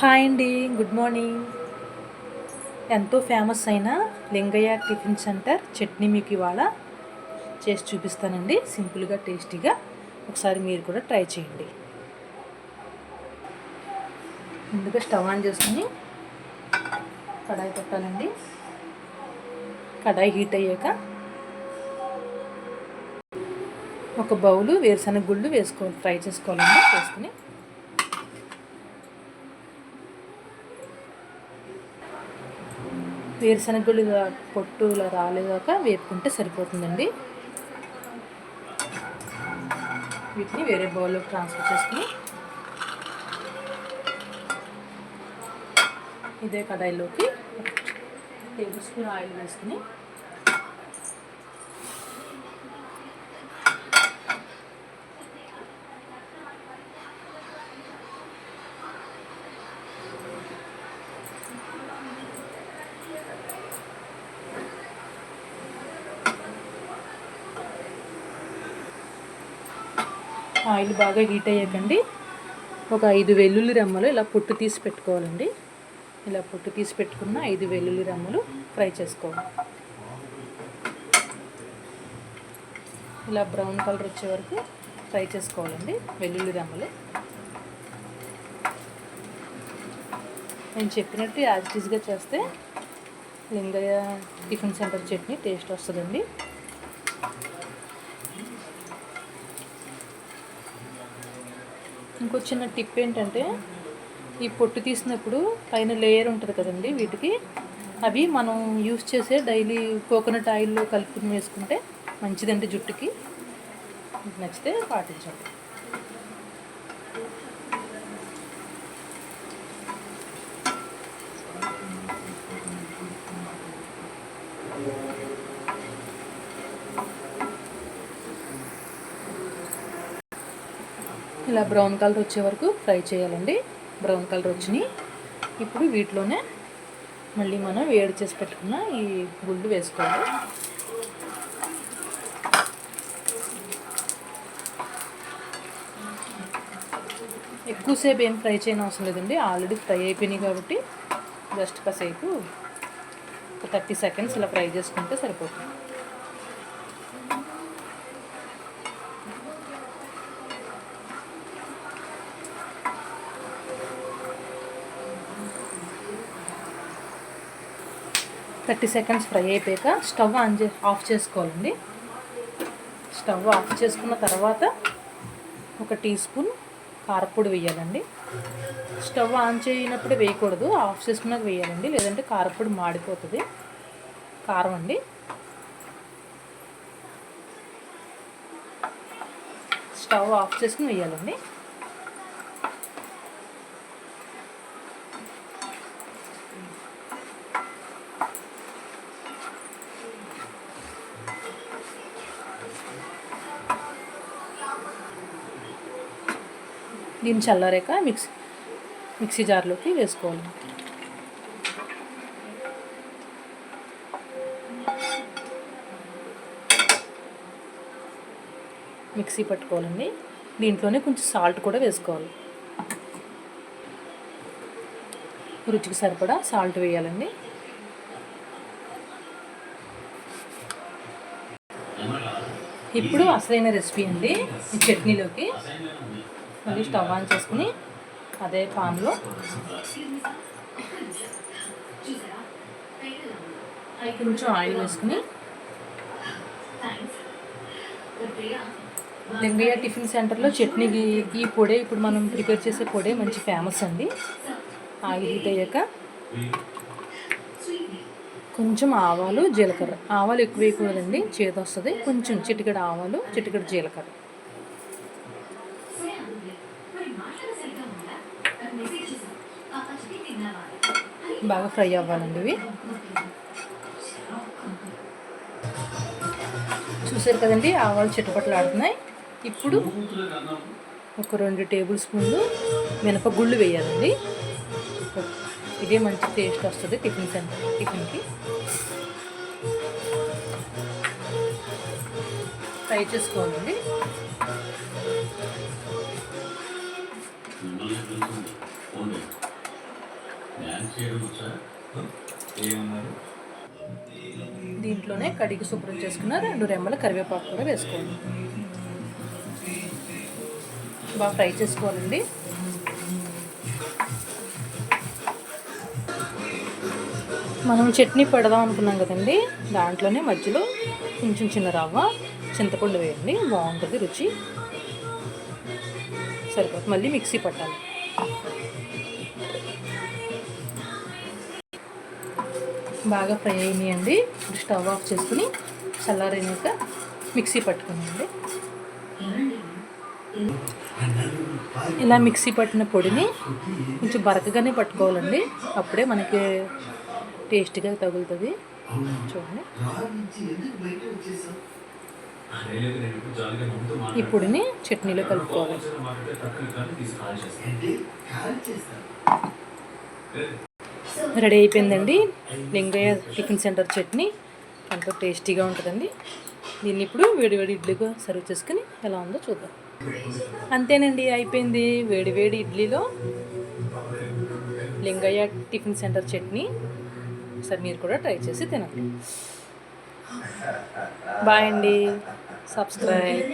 Hi అండి good morning. ఎంతో famous అయిన లింగయ్య టిఫిన్ సెంటర్ చట్నీ మీకు ఇవాళ చేసి చూపిస్తానండి. సింపుల్గా టేస్టీగా ఒకసారి మీరు కూడా ట్రై చేయండి. ముందుగా స్టవ్ ఆన్ చేసుకుని కడాయి పెట్టాలండి. కడాయి హీట్ అయ్యాక ఒక బౌలు వేరుశనగ గుళ్ళు వేసుకోవాలి ఫ్రై చేసుకోవాలండి. వేసుకుని వేరుశనగలు ఇలా పొట్టు ఇలా రాలేదాక వేపుకుంటే సరిపోతుందండి. వీటిని వేరే బౌల్లోకి ట్రాన్స్ఫర్ చేసుకుని ఇదే కడాయిలోకి టేబుల్ స్పూన్ ఆయిల్ వేసుకుని ఆయిల్ బాగా హీట్ అయ్యాకండి. ఒక ఐదు వెల్లుల్లి రెమ్మలు ఇలా పొట్టు తీసి పెట్టుకోవాలండి. ఇలా పొట్టు తీసి పెట్టుకున్న ఐదు వెల్లుల్లి రెమ్మలు ఫ్రై చేసుకోవాలి. ఇలా బ్రౌన్ కలర్ వచ్చే వరకు ఫ్రై చేసుకోవాలండి వెల్లుల్లి రెమ్మలు. నేను చెప్పినట్టు యాజ్ టీజ్గా చేస్తే Lingayya tiffin center chutney taste వస్తుందండి. ఇంకో చిన్న టిప్ ఏంటంటే ఈ పొట్టు తీసినప్పుడు పైన లేయర్ ఉంటుంది కదండి వీటికి అవి మనం యూస్ చేసే డైలీ కోకోనట్ ఆయిల్లో కలుపుకుని వేసుకుంటే మంచిదండి జుట్టుకి. నచ్చితే పాటించండి. ఇలా బ్రౌన్ కలర్ వచ్చే వరకు ఫ్రై చేయాలండి. బ్రౌన్ కలర్ వచ్చినాయి. ఇప్పుడు వీటిలోనే మళ్ళీ మనం వేడి చేసి పెట్టుకున్న ఈ గుళ్ళు వేసుకోవాలి. ఎక్కువసేపు ఏం ఫ్రై చేయని అవసరం లేదండి. ఆల్రెడీ ఫ్రై అయిపోయినాయి కాబట్టి జస్ట్ కాసేపు ఒక థర్టీ సెకండ్స్ ఇలా ఫ్రై చేసుకుంటే సరిపోతుంది. థర్టీ సెకండ్స్ ఫ్రై అయిపోయాక స్టవ్ ఆన్ చే ఆఫ్ చేసుకోవాలండి. స్టవ్ ఆఫ్ చేసుకున్న తర్వాత ఒక టీ స్పూన్ కారపొడి వేయాలండి. స్టవ్ ఆన్ చేయనప్పుడు వేయకూడదు ఆఫ్ చేసుకున్నాక వేయాలండి. లేదంటే కారపొడి మాడిపోతుంది. కారం అండి. స్టవ్ ఆఫ్ చేసుకుని వేయాలండి. దీన్ని చల్లారాక మిక్సీ మిక్సీ జార్లోకి వేసుకోవాలి. మిక్సీ పట్టుకోవాలండి. దీంట్లోనే కొంచెం సాల్ట్ కూడా వేసుకోవాలి. రుచికి సరిపడా సాల్ట్ వేయాలండి. ఇప్పుడు అసలైన రెసిపీ అండి ఈ చట్నీలోకి. మళ్ళీ స్టవ్ ఆన్ చేసుకుని అదే పాన్లో. కొంచెం ఆయిల్ వేసుకుని లింగయ్య టిఫిన్ సెంటర్లో చట్నీకి ఈ పొడే ఇప్పుడు మనం ప్రిపేర్ చేసే పొడే మంచి ఫేమస్ అండి. ఆయిల్ హీట్ అయ్యాక కొంచెం ఆవాలు జీలకర్ర. ఆవాలు ఎక్కువ వేయకూడదండి చేదు వస్తుంది. కొంచెం చిటికెడు ఆవాలు చిటికెడు జీలకర్ర. బాగా ఫ్రై అవ్వాలండి ఇవి. చూసారు కదండి ఆవాలు చిట్టపట్లు ఆడుతున్నాయి. ఇప్పుడు ఒక రెండు టేబుల్ స్పూన్లు మినపగుళ్ళు వేయాలండి. ఇదే మంచి టేస్ట్ వస్తుంది టిఫిన్ సెంటర్ టిఫిన్కి. ఫ్రై చేసుకోవాలండి. దీంట్లోనే కడిగి శుభ్రం చేసుకున్న రెండు రెమ్మల కరివేపాకు కూడా వేసుకోండి బాగా ఫ్రై చేసుకోవాలండి. మనం చట్నీ పెడదాం అనుకున్నాం కదండి. దాంట్లోనే మధ్యలో కొంచెం చిన్న రవ్వ చింతపండు వేయండి. బాగుంటుంది రుచి. సరిపోతుంది. మళ్ళీ మిక్సీ పట్టాలి. బాగా ఫ్రై అయినాయండి. ఇప్పుడు స్టవ్ ఆఫ్ చేసుకుని చల్లారినాక మిక్సీ పట్టుకున్నాండి ఇలా మిక్సీ పట్టిన పొడిని కొంచెం బరకగానే పట్టుకోవాలండి. అప్పుడే మనకి టేస్ట్గా తగులుతుంది. చూడండి. ఈ పొడిని చట్నీలో కలుపుకోవాలి. రెడీ అయిపోయిందండి. Lingayya tiffin center chutney. ఎంతో టేస్టీగా ఉంటుందండి. దీన్ని ఇప్పుడు వేడివేడి ఇడ్లీగా సర్వ్ చేసుకుని ఎలా ఉందో చూద్దాం. అంతేనండి అయిపోయింది. వేడివేడి ఇడ్లీలో లింగయ్య టిఫిన్ సెంటర్ చట్నీ. ఒకసారి మీరు కూడా ట్రై చేసి తినండి. బాయ్ అండి. సబ్స్క్రైబ్.